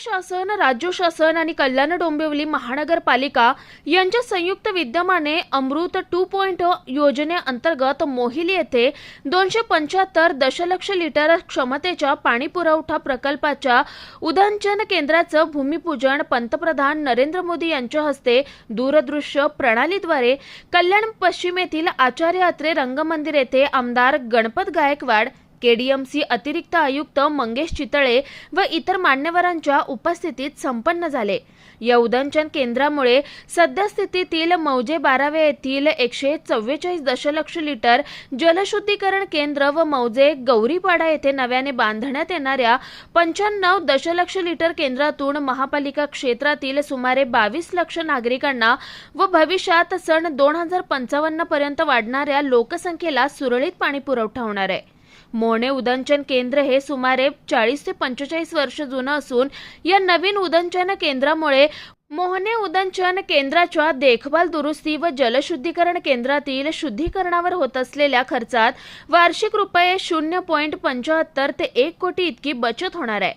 शासन राज्य शासन आणि कल्याण डोंबिवली महानगरपालिका यांच्या संयुक्त विद्यमाने अमृत टू पॉईंट योजनेअंतर्गत मोहिली येथे दोनशे पंच्याहत्तर दशलक्ष लिटर क्षमतेच्या पाणी पुरवठा प्रकल्पाच्या उदंचन केंद्राचं भूमिपूजन पंतप्रधान नरेंद्र मोदी यांच्या हस्ते दूरदृश्य प्रणालीद्वारे कल्याण पश्चिमेतील आचार्य अत्रे रंगमंदिर येथे आमदार गणपत गायकवाड केडीएमसी अतिरिक्त आयुक्त मंगेश चितळे व इतर मान्यवरांच्या उपस्थितीत संपन्न झाले. या उदंचन केंद्रामुळे सद्यस्थितीतील मौजे बारावे येथील एकशे चव्वेचाळीस दशलक्ष लिटर जलशुद्धीकरण केंद्र व मौजे गौरीपाडा येथे नव्याने बांधण्यात येणाऱ्या पंच्याण्णव दशलक्ष लिटर केंद्रातून महापालिका क्षेत्रातील सुमारे बावीस लक्ष नागरिकांना व भविष्यात सन दोन हजार पंचावन्न पर्यंत वाढणाऱ्या लोकसंख्येला सुरळीत पाणी पुरवठा होणार आहे. मोहणे उदंचन केंद्र हे सुमारे चाळीस ते पंचेचाळीस वर्ष जुनं असून या नवीन उदंचन केंद्रामुळे मोहने उदंचन केंद्राच्या देखभाल दुरुस्ती व जलशुद्धीकरण केंद्रातील शुद्धीकरणावर होत असलेल्या खर्चात वार्षिक रुपये शून्य पॉईंट पंचाहत्तर ते एक कोटी इतकी बचत होणार आहे.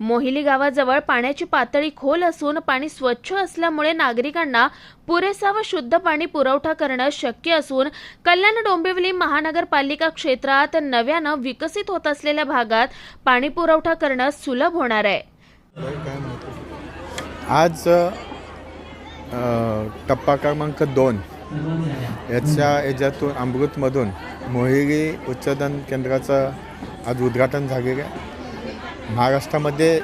मोहिली गावाजवळ पाण्याची पातळी खोल असून पाणी स्वच्छ असल्यामुळे नागरिकांना पुरेसा व शुद्ध पाणी पुरवठा करणं शक्य असून कल्याण डोंबिवली महानगरपालिका क्षेत्रात नव्यानं विकसित होत असलेल्या भागात पाणी पुरवठा करणं सुलभ होणार आहे. आज टप्पा क्रमांक दोन याच्या याच्यातून अमृतमधून मोहिरी उच्चदन केंद्राचं आज उद्घाटन झालेलं आहे. महाराष्ट्रामध्ये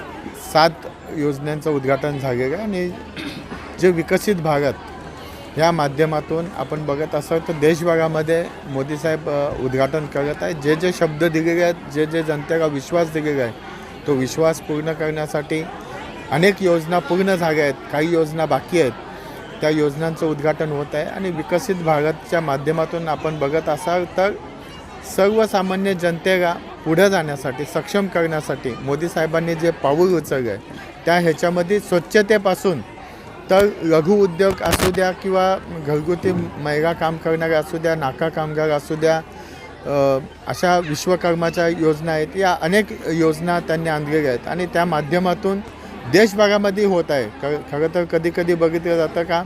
सात योजनांचं उद्घाटन झालेलं आहे आणि जे विकसित भागात या माध्यमातून आपण बघत असाल तर देशभरामध्ये मोदीसाहेब साहेब उद्घाटन करत आहे जे जे शब्द दिलेले आहेत जे जे जनतेला विश्वास दिलेला आहे तो विश्वास पूर्ण करण्यासाठी अनेक योजना पूर्ण झाल्या आहेत. काही योजना बाकी आहेत. त्या योजनांचं उद्घाटन होत आहे आणि विकसित भारतच्या माध्यमातून आपण बघत असाल तर सर्वसामान्य जनतेला पुढे जाण्यासाठी सक्षम करण्यासाठी मोदी साहेबांनी जे पाऊल उचललं आहे त्या ह्याच्यामध्ये स्वच्छतेपासून तर लघु उद्योग असू द्या किंवा घरगुती महिला काम करणारे असू द्या नाका कामगार असू द्या अशा विश्वकर्माच्या योजना आहेत या अनेक योजना त्यांनी आणलेल्या आहेत आणि त्या माध्यमातून देशभागामध्ये होत आहे. ख खरं तर कधी कधी बघितलं जातं का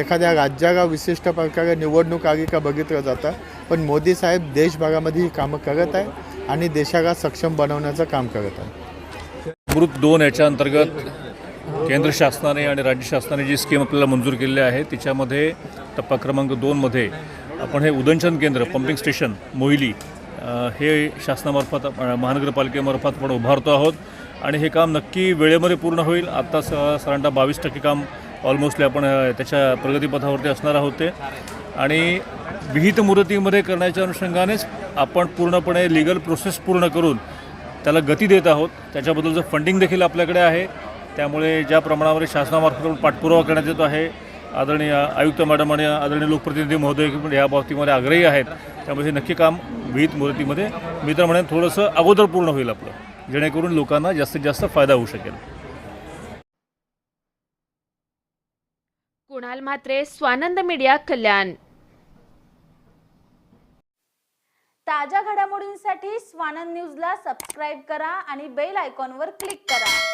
एखाद्या राज्याला विशिष्ट प्रकारे निवडणूक आली का बघितलं जातं. पण मोदी साहेब देशभागामध्ये ही कामं करत आहे आणि देशाला सक्षम बनवण्याचं काम करत आहे. अमृत दोन याच्या अंतर्गत केंद्र शासनाने आणि राज्य शासनाने जी स्कीम आपल्याला मंजूर केलेली आहे तिच्यामध्ये टप्पा क्रमांक दोनमध्ये आपण हे उदंचन केंद्र पंपिंग स्टेशन मोहिली हे शासनामार्फत महानगरपालिकेमार्फत आपण उभारतो आहोत. आणि हे काम नक्की वेळेमध्ये पूर्ण होईल. आत्ता स साधारणतः बावीस टक्के काम ऑलमोस्टली आपण त्याच्या प्रगतीपथावरती असणार आहोत ते. आणि विहित मुदतीमध्ये करण्याच्या अनुषंगानेच आपण पूर्णपणे लिगल प्रोसेस पूर्ण करून त्याला गती देत आहोत. त्याच्याबद्दलचं फंडिंग देखील आपल्याकडे आहे त्यामुळे ज्या प्रमाणावर शासनामार्फत पाठपुरावा करण्यात येतो आहे आदरणीय आयुक्त मॅडम आणि आदरणीय लोकप्रतिनिधी महोदय या बाबतीमध्ये आग्रही आहेत. त्यामुळे हे नक्की काम विहित मुदतीमध्ये मी तर म्हणेन थोडंसं अगोदर पूर्ण होईल आपलं. जेणेकरून लोकांना जास्तीत जास्त फायदा होऊ शकेल. कुणाल म्हात्रे स्वानंद मीडिया कल्याण. ताज्या घडामोडींसाठी स्वानंद न्यूजला सबस्क्राईब करा आणि बेल आयकॉनवर क्लिक करा.